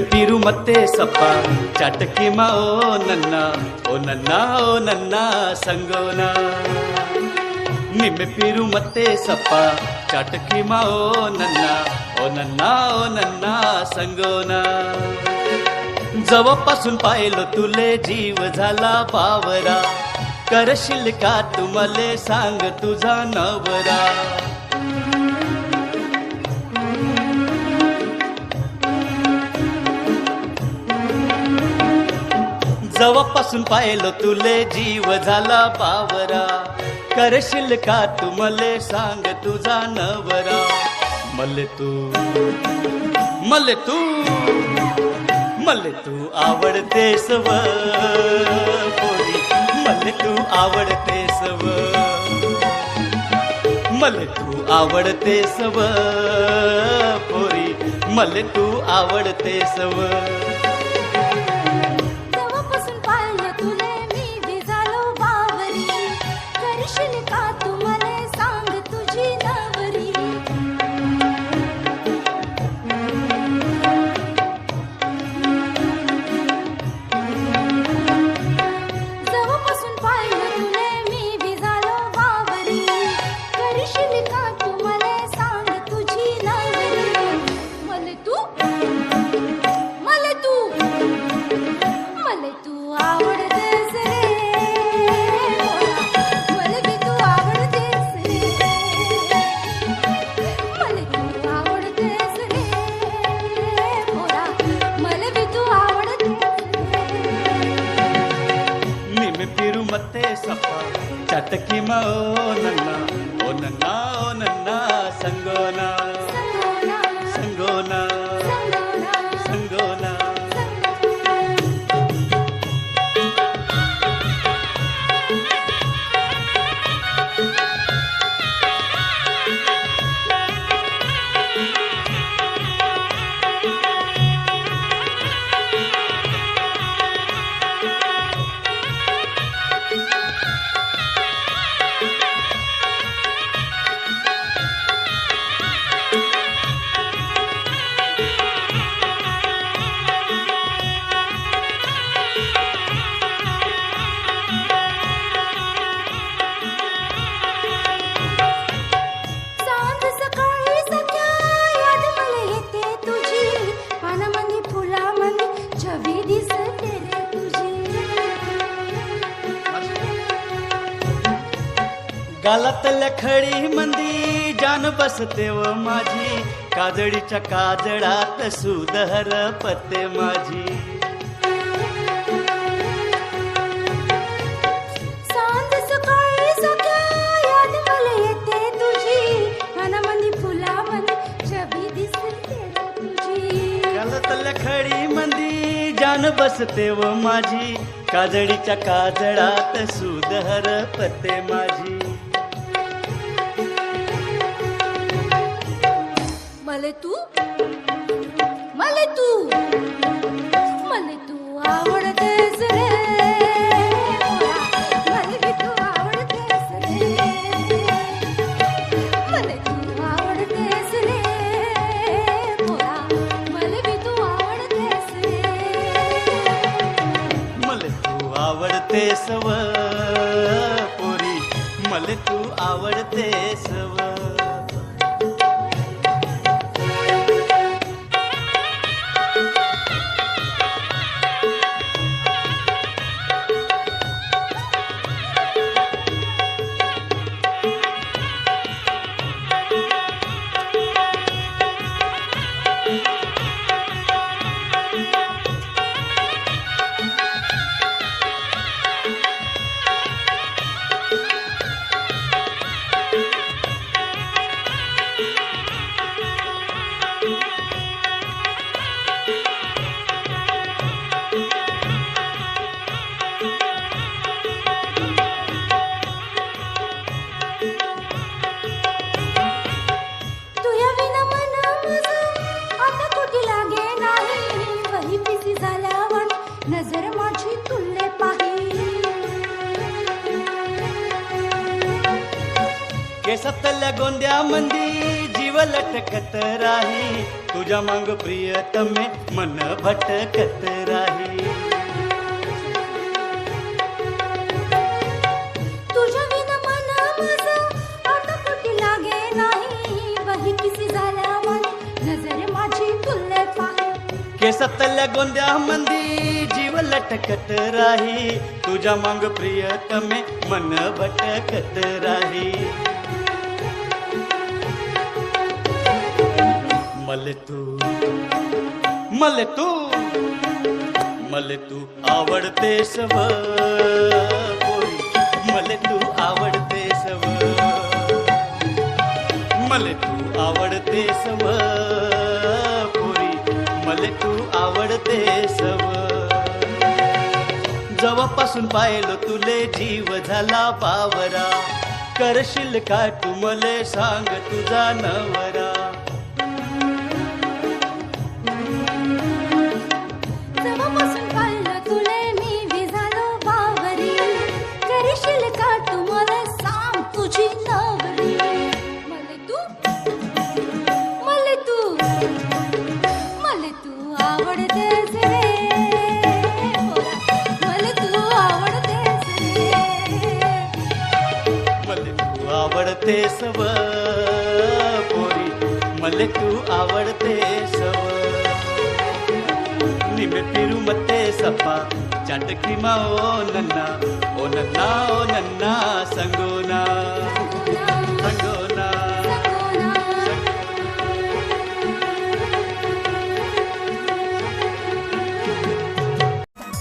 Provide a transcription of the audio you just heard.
पिरू मत्ते सप्पा चाटकी मा ओ नन्ना ओ नन्ना ओ नन्ना संगोना ನಿಮ್ಮೆ ಪಿರು ಮತ್ತೆ ಸಪ್ಪ ಚಾಟಕಿ ಮಾ ಓ ನನ್ನ ओ नन्ना ओ नन्ना संगोना जवळपासून पाहिलं तुले जीव झाला बावरा करशील का तू मले सांग तुझा नवरा जवळपासून पाहिलं तुले जीव झाला बावरा करशील का तू मले सांग तुझा नवरा. मले तू मले तू मले तू आवडते सव मले तू आवडते सव मले तू आवडतेस सव पोरी. मले तू आवडते सव ಓ ನನ್ನ ಓ ನನ್ನ ಓ ನನ್ನ ಸಂಗೋನ ಸಂಗೋನ गालातल्या खडी मंदी जान बसते व माझी. काजळीच्या काजळात सुधर पते माझी. सांज सकाळी सख्या याद मला येते तुझी. पानामध्ये फुलामध्ये छबी दिसते रे तुझी. गालातल्या खडी मंदी जान बसते व माझी. काजळीच्या काजळात सुधर पते माझी. मले तू? मले तू? मले तू आवडतेस रे. मला बी तू आवडतेस रे. मला तू आवडतेस रे. मोरा मला बी तू आवडतेस रे. मले तू आवडतेस व पोरी मले तू आवडतेस व. केसातल्या गोंद्या मंदी जीव लटकत राही. तुझ्या मग प्रियतमे मन भटकत राही. तुझ्या विना मन माझं आता कुठे लागे नाही. वही पिसी झाल्या वाणी नजर माझी तुल्ले पाहे. केसातल्या गोंद्या मंदी जीव लटकत राही. तुझ्या मग प्रियतमे मन भटकत राही. मले तू. मले तू. मले तू आवडतेस सव मले तू आवडते सव मले तू आवडते सव पुरी मले तू आवडते सव जवळपासून पाहिलं तुले जीव झाला पावरा. करशील का तू मले सांग तुझा नवरा? तू आवडतेस रे पोरा. मले तू आवडतेस रे मले तू आवडतेस व पोरी मले तू आवडतेस व निमे फिरू मते सपा. चाटकी मा ओ नन्ना. ओ नन्ना ओ नन्ना संगोना संगोना.